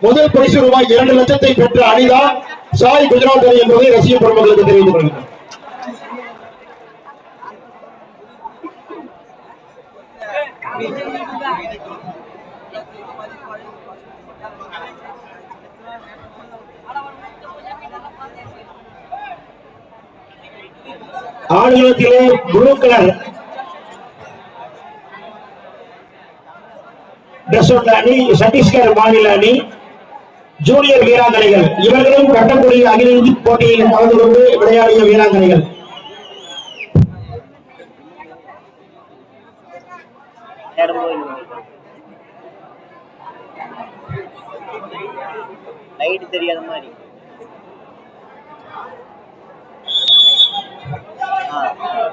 முதல் பரிசு ரூபாய் இரண்டு லட்சத்தை பெற்ற அனிதா சாய் குஜராத் அணி என்பதை ரசிக பெருமக்களுக்கு தெரிவித்துக் கொள்கிறேன். ஆடுகளத்திலே ப்ளூ கலர் டிரஸ் அணி சத்தீஸ்கர் மாநில அணி ஜூனியர் வீராங்கனைகள். இவர்களும் கட்டக்கூடிய அகில இந்திய போட்டியில் கலந்து கொண்டு விளையாடிய வீராங்கனைகள். லைட் தெரியாத மாதிரி. ஆ.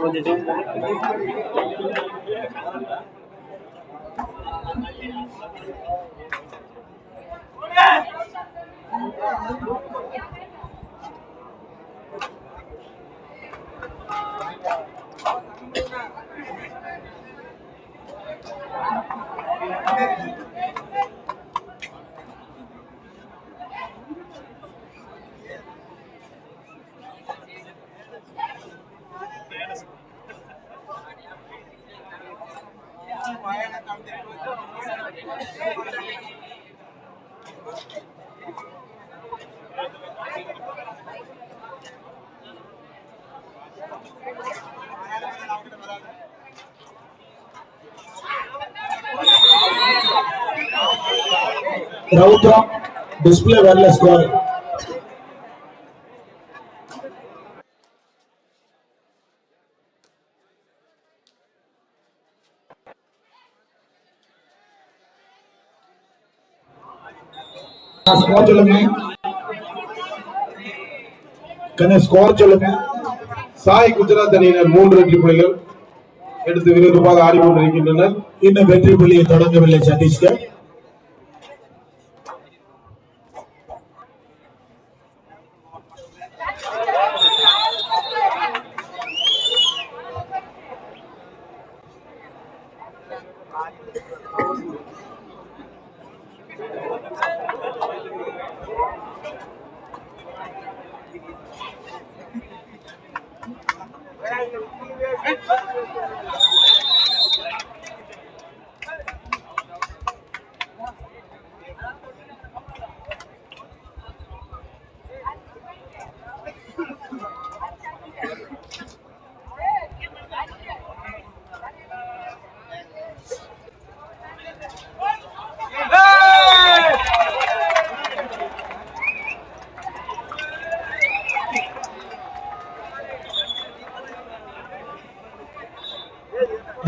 어제 좀 రౌద్ర డిస్ప్లే వెల్నెస్ స్కోర్ ஸ்கோர் சொல்லுங்க. கண்ணே ஸ்கோர் சொல்லுங்க. சாய் குஜராத் அணியினர் மூன்று வெற்றி புள்ளிகள் எடுத்து விறுவிறுப்பாக ஆடிக்கொண்டிருக்கின்றனர் இன்னும் வெற்றி புள்ளியை தொடங்கவில்லை Chhattisgarh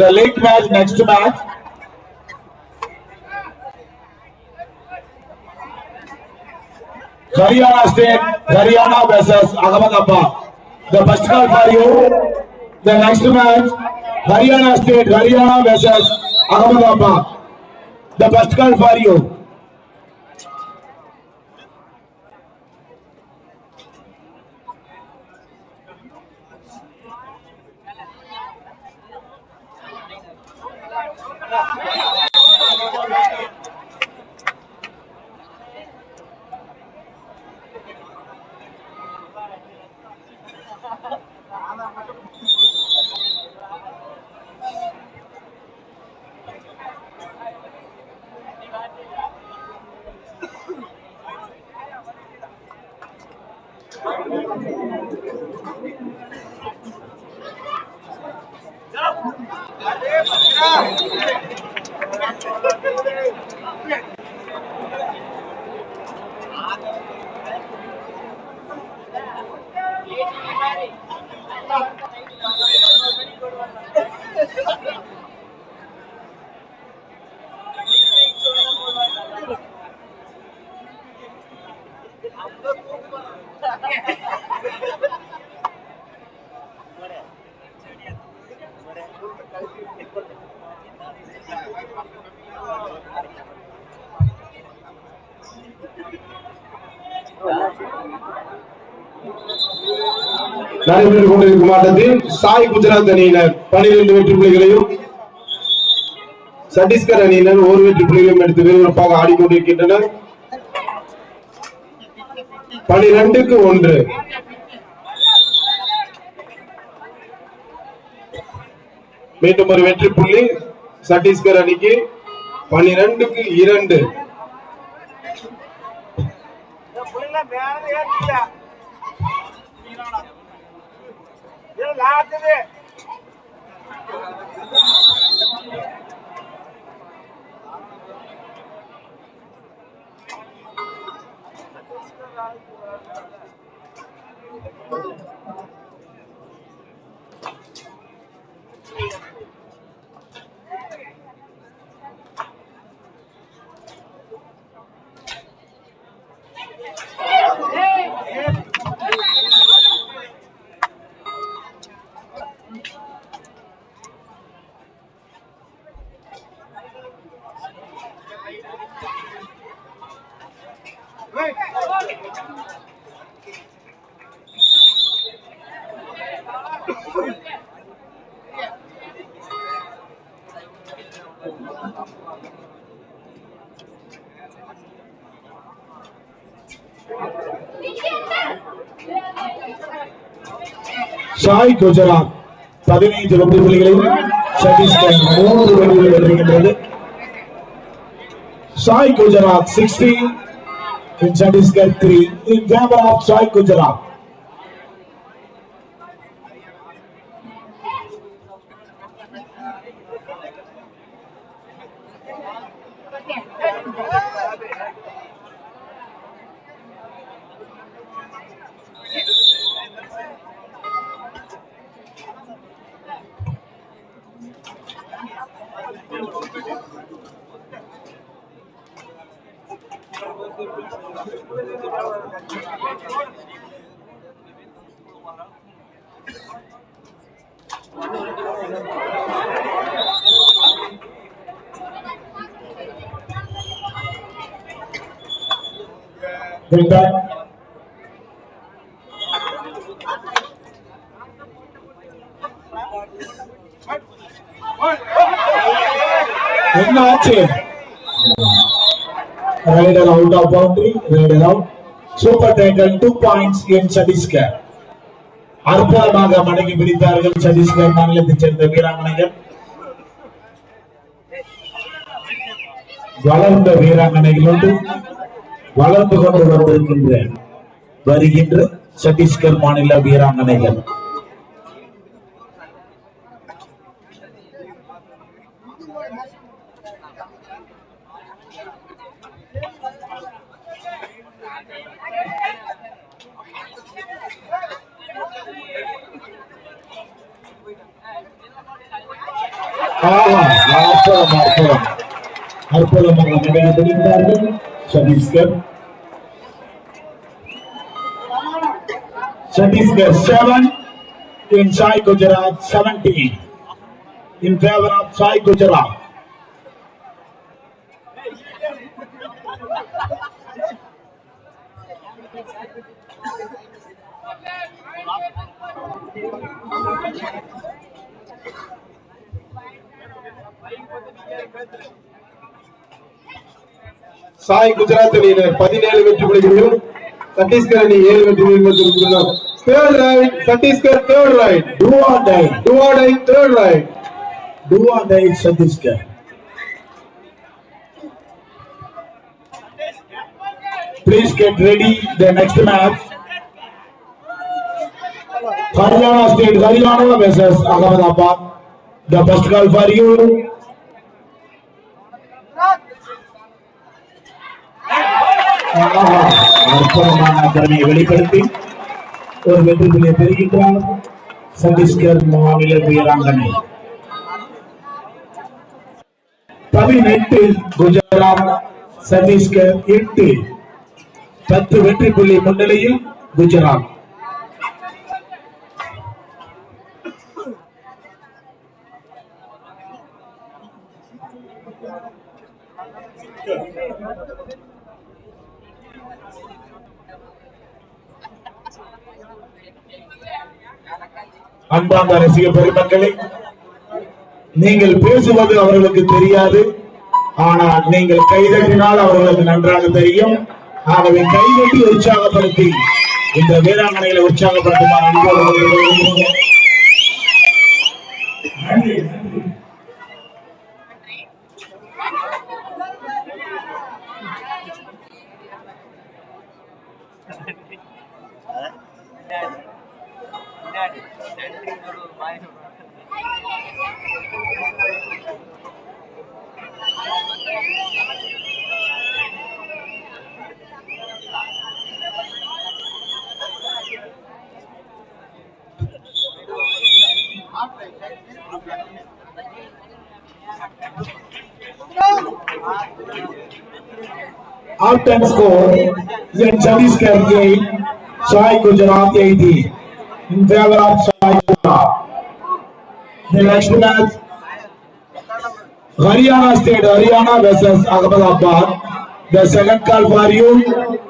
The late match, next match. Haryana State, Haryana versus Ahmedabad. The first call for you. The next match, Haryana State, Haryana versus Ahmedabad. The first call for you. நடைபெற்றுக் கொண்டிருக்கும் ஆட்டத்தில் சாய் குஜராத் அணியினர் பனிரெண்டு வெற்றி புள்ளிகளையும் சட்டீஸ்கர் அணியினர் ஒரு வெற்றி புள்ளிகளையும் எடுத்து விறுவிறுப்பாக ஆடிக்கொண்டிருக்கின்றனர். பனிரெண்டுக்கு ஒன்று. மீண்டும் ஒரு வெற்றி புள்ளி. சத்தீஸ்கர் அணிக்கு பனிரெண்டுக்கு இரண்டு. சாய் குஜராத் பதினைந்து வெற்றி புள்ளிகளையும் சத்தீஸ்கர் மூன்று வெற்றிகளை வருகின்றது Sai Gujarat sixteen Chhattisgarh three in favour of Sai Gujarat. Bring back. One not Ride and out of boundary, ride and out. Super tackle two points in Chhattisgarh அற்புதமாக மடங்கி பிடித்தார்கள் சத்தீஸ்கர் மாநிலத்தைச் சேர்ந்த வீராங்கனைகள். வளர்ந்த வீராங்கனைகளோடு வளர்ந்து கொண்டு வந்திருக்கின்ற வருகின்ற சத்தீஸ்கர் மாநில வீராங்கனைகள். Chhattisgarh Chhattisgarh seven in Sai Gujarat seventeen in favour of Sai Gujarat Sai Gujarat அணியினர் பதினேழு வெற்றி புள்ளிகளையும் சத்தீஸ்கர் அணி ஏழு வெற்றி புள்ளிகள் third raid Chhattisgarh third raid Do or die, டுவாடை third raid do or die Chhattisgarh. Please get ready the next match. Haryana State, Haryana versus Ahmedabad. The first call for you. அற்புதமான திறமையை வெளிப்படுத்தி ஒரு வெற்றிகளை பெறுகின்றார் சத்தீஸ்கர் மாநில வீராங்கனை. பதினெட்டு குஜராத் சத்தீஸ்கர் எட்டு. பத்து வெற்றி புள்ளி முன்னிலையில் குஜராத். அன்பார்ந்த ரசிக பெருமக்களே நீங்கள் பேசுவது அவர்களுக்கு தெரியாது. ஆனால் நீங்கள் கைதட்டினால் அவர்களுக்கு நன்றாக தெரியும். ஆகவே கைதட்டி உற்சாகப்படுத்தி இந்த வேளாங்கனையில உற்சாகப்படுத்துமாறு அன்போடு கேட்டுக்கொள்கிறோம். चौबीस टाइम स्कोर ये चालीस कर गई शाही गुजरात यही थी। The next match Haryana State, Haryana versus Ahmedabad. The second call for you.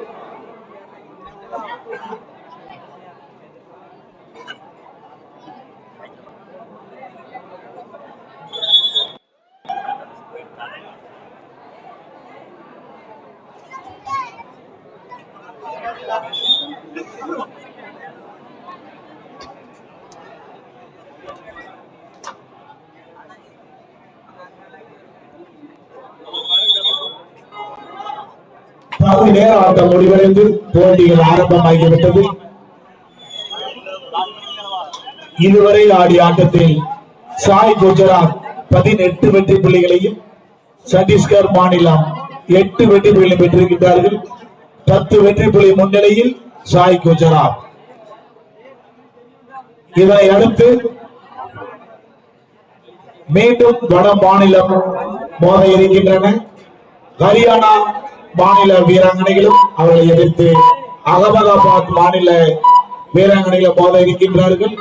பகுதி நேர ஆட்டம் முடிவடைந்து போட்டிகள் ஆரம்பமாகிவிட்டது. இதுவரை ஆடிய ஆட்டத்தில் சாய் குஜராத் பதினெட்டு வெற்றி புள்ளிகளையும் சத்தீஸ்கர் மாநிலம் எட்டு வெற்றி புள்ளிகளை பெற்றிருக்கின்றார்கள். பத்து வெற்றி புள்ளி முன்னிலையில் சாய் குஜராத். இதனை அடுத்து மீண்டும் வட மாநிலம் மோத இருக்கின்றன. ஹரியானா மாநில வீராங்கனைகளும் அவர்களை எதிர்த்து அகமதாபாத் மாநில வீராங்கனைகளை மோத இருக்கின்றார்கள்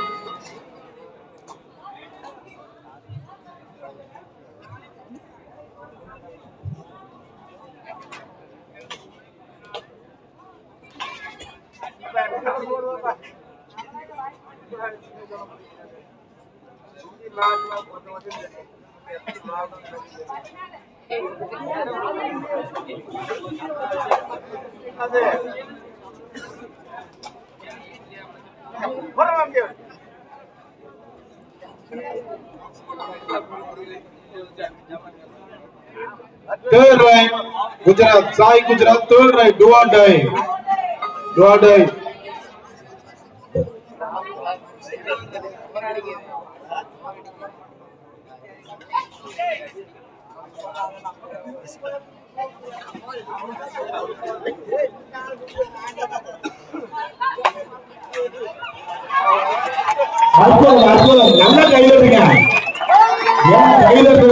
Third right, Gujarat, Sai Gujarat, third right, do or die. Do or die. அற்புதம் அற்புதம். நல்ல கைதட்டுங்க. ஏன் கைதட்டு?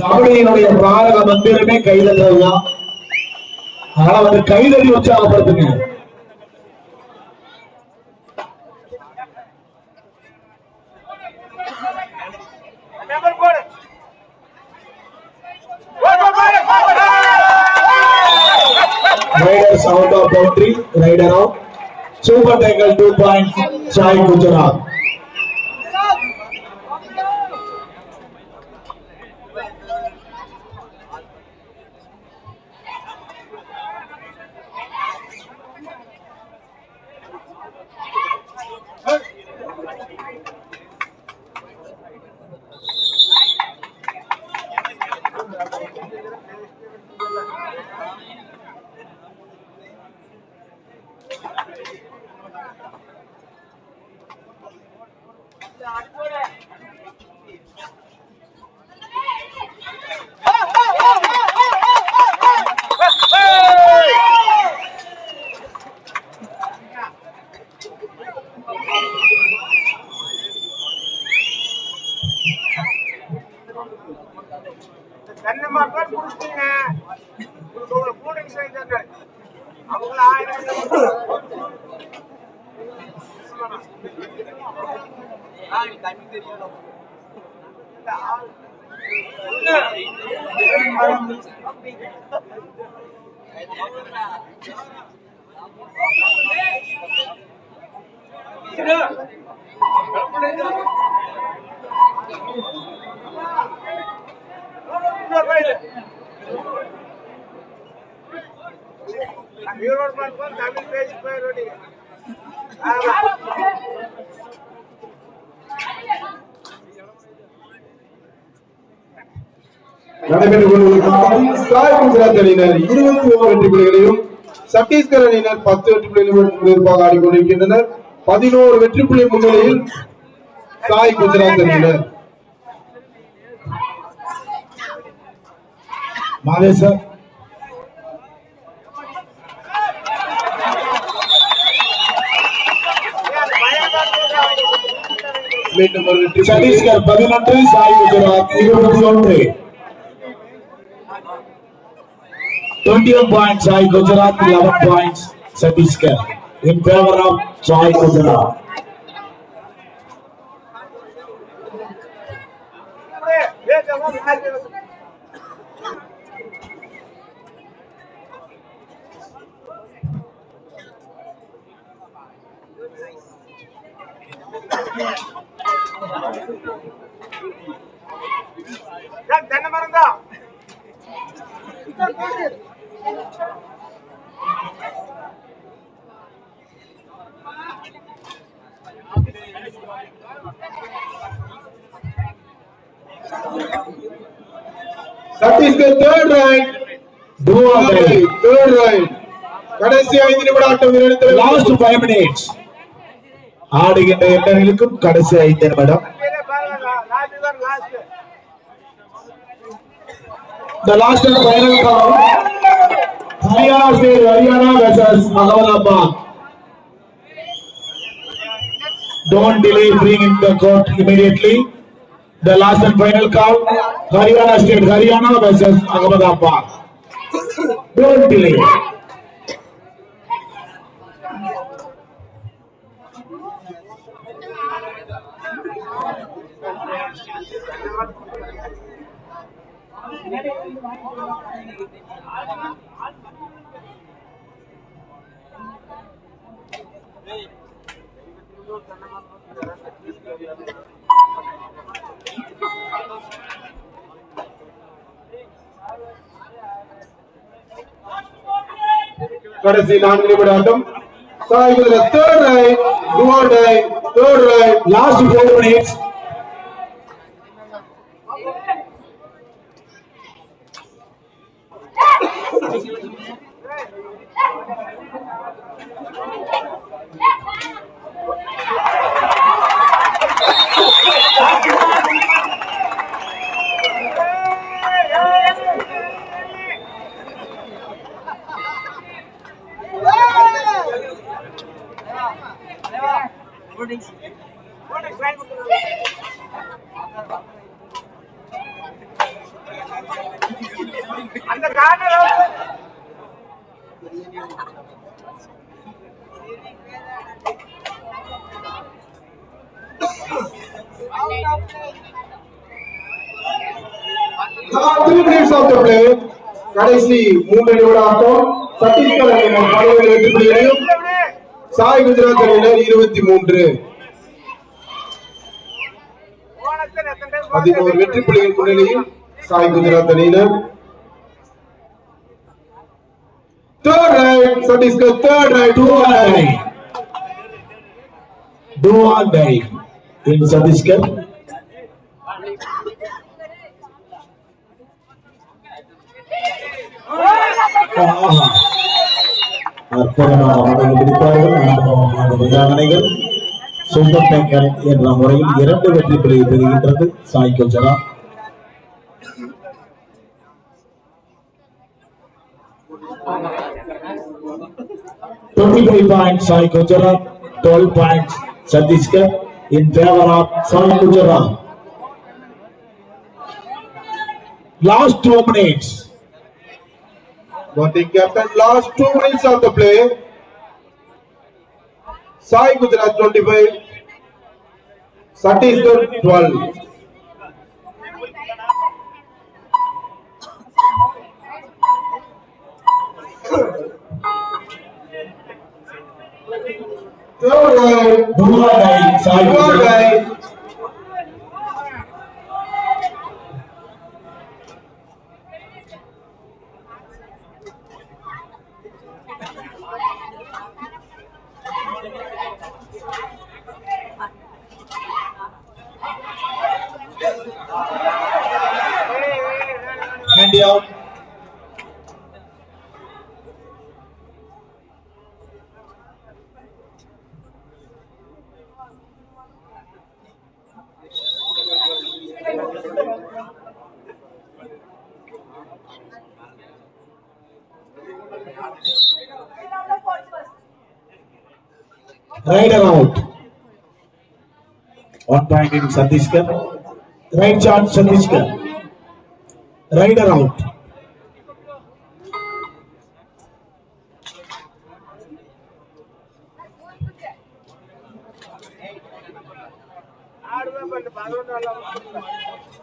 கபடியினுடைய பிராரக மந்திரமே கைதட்டுறதுதான். அதனால வந்து Kaithady உற்சாகப்படுத்துங்க. south of boundary, right around. Super tackle, two points, Chai Gujarat. Erode மட்டும் தமிழ் பேசி போயிடும் நடைபெற்றுக் கொண்டிருக்கும் சாய் குஜராத் அணியினர் இருபத்தி ஓரு வெற்றி புள்ளிகளையும் சத்தீஸ்கர் அணியினர் பத்து வெற்றி புள்ளிகளும் சிறப்பாக ஆடிக்கொண்டிருக்கின்றனர் பதினோரு வெற்றி புள்ளி முன்னிலையில் சாய் குஜராத் அணியினர். மாதேசர் மீண்டும் ஒரு வெற்றி புள்ளி. சத்தீஸ்கர் பதினொன்று சாய் குஜராத் இருபத்தி ஒன்று twenty one point SAI Gujarat eleven points Chhattisgarh in favour of SAI Gujarat கடைசி ஐந்து நிமிட ஆட்டம் வீரர்கள் லாஸ்ட் ஃபைவ் மினிட்ஸ் ஆடுகின்ற எண்ணங்களுக்கும் கடைசி ஐந்து நிமிடம் பாருங்க லாஸ்ட் தான் last The last and final call. Haryana State, Haryana versus Ahmedabad. Don't delay, bring in the court immediately. The last and final call. Haryana State, Haryana versus Ahmedabad. Don't delay. கடைசி நான்கு நிமிட ஆட்டம் Sai Gujarat third raid third raid last four minutes three minutes of the play கடைசி மூன்று நிமிட ஆட்டம் சத்தீஸ்கர் அணியினர் பதினேழு வெற்றி புள்ளிகளையும் சாய் குஜராத் அணியினர் இருபத்தி மூன்று. பதினோரு வெற்றி புள்ளிகள் முன்னிலையில் சாய் குஜராத் அணியினர் third raid Chhattisgarh third raid Do or die. Do or die. In ஆஹா. அற்புதமான ஆடைகள் பிடிப்பார்கள் அனுபவமான வீராங்கனைகள் சூப்பர் டேங்கர் என்ற முறையில் இரண்டு வெற்றி புள்ளியை பெறுகின்றது Sai Gujarat Twenty-five points Sai Gujarat, twelve points Chhattisgarh in favor of Sai Gujarat. Last two minutes. Batting captain, last two minutes of the play. Sai Gujarat 25, Satisgarh 12. Good guy, Sai Gujarat. Raider out one point in Chhattisgarh raid charge Chhattisgarh raider out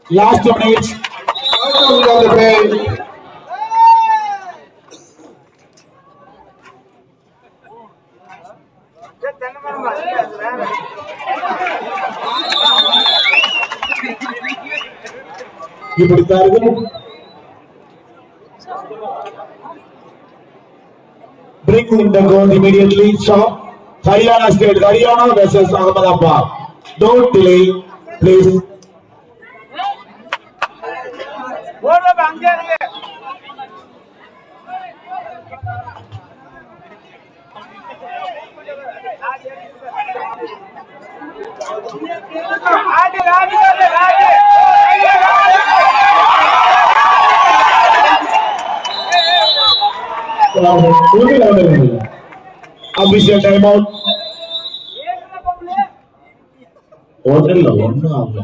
Last two minutes. ಈ ಬಡಿತಾರಗಳು Bring in the goal immediately. Shot. Haryana State. Haryana versus Ahmedabad. Don't delay, please. आगे आगे आगे आगे official time out హోటల్లో ఉన్నా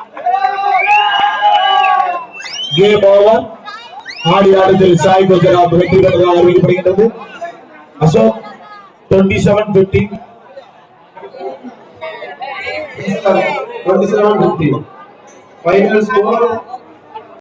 game over ஆடி ஆட்டத்தில் சாய் குஜராத் வெற்றி பெற்றதாக அறிவிக்கப்படுகின்றது. Ashok twenty seven fifty twenty seven fifty final score